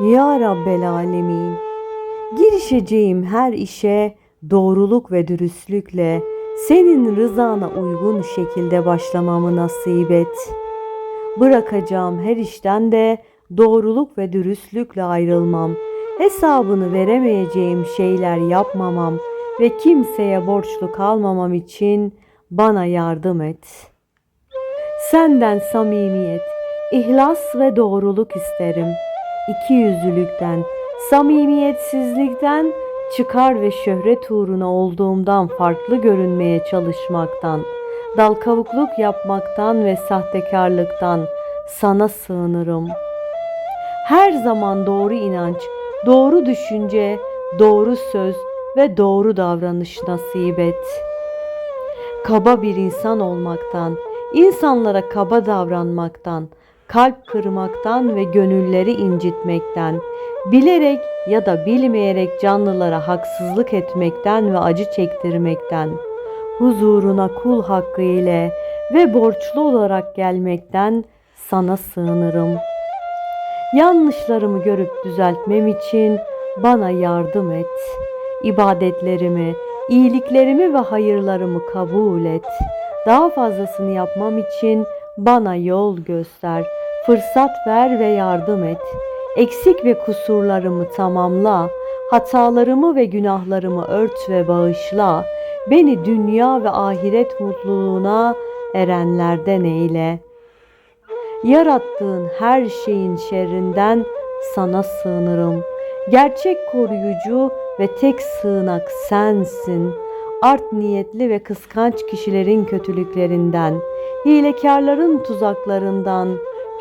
Ya Rabbel Alemin, girişeceğim her işe doğruluk ve dürüstlükle senin rızana uygun şekilde başlamamı nasip et. Bırakacağım her işten de doğruluk ve dürüstlükle ayrılmam. Hesabını veremeyeceğim şeyler yapmamam ve kimseye borçlu kalmamam için bana yardım et. Senden samimiyet, ihlas ve doğruluk isterim. İki yüzlülükten, samimiyetsizlikten, çıkar ve şöhret uğruna olduğumdan farklı görünmeye çalışmaktan, dal kavukluk yapmaktan ve sahtekarlıktan sana sığınırım. Her zaman doğru inanç, doğru düşünce, doğru söz ve doğru davranış nasip et. Kaba bir insan olmaktan, insanlara kaba davranmaktan, kalp kırmaktan ve gönülleri incitmekten, bilerek ya da bilmeyerek canlılara haksızlık etmekten ve acı çektirmekten, huzuruna kul hakkı ile ve borçlu olarak gelmekten sana sığınırım. Yanlışlarımı görüp düzeltmem için bana yardım et. İbadetlerimi, iyiliklerimi ve hayırlarımı kabul et. Daha fazlasını yapmam için bana yol göster, fırsat ver ve yardım et. Eksik ve kusurlarımı tamamla, hatalarımı ve günahlarımı ört ve bağışla. Beni dünya ve ahiret mutluluğuna erenlerden eyle. Yarattığın her şeyin şerrinden sana sığınırım. Gerçek koruyucu ve tek sığınak sensin. Art niyetli ve kıskanç kişilerin kötülüklerinden, hilekarların tuzaklarından,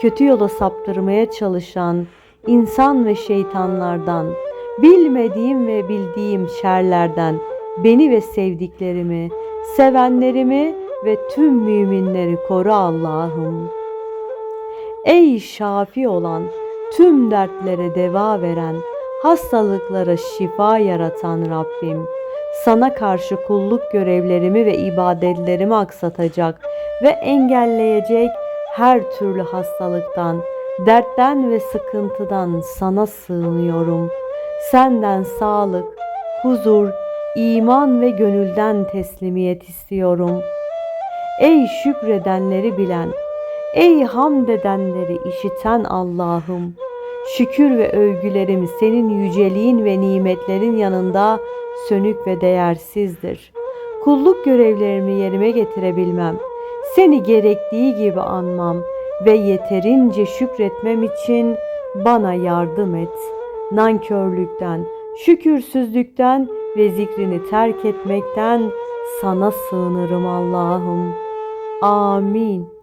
kötü yola saptırmaya çalışan insan ve şeytanlardan, bilmediğim ve bildiğim şerlerden beni ve sevdiklerimi, sevenlerimi ve tüm müminleri koru Allah'ım. Ey şafi olan, tüm dertlere deva veren, hastalıklara şifa yaratan Rabbim, sana karşı kulluk görevlerimi ve ibadetlerimi aksatacak ve engelleyecek her türlü hastalıktan, dertten ve sıkıntıdan sana sığınıyorum. Senden sağlık, huzur, iman ve gönülden teslimiyet istiyorum. Ey şükredenleri bilen, ey hamd edenleri işiten Allah'ım, şükür ve övgülerim senin yüceliğin ve nimetlerin yanında sönük ve değersizdir. Kulluk görevlerimi yerime getirebilmem, seni gerektiği gibi anmam ve yeterince şükretmem için bana yardım et. Nankörlükten, şükürsüzlükten ve zikrini terk etmekten sana sığınırım Allah'ım. Amin.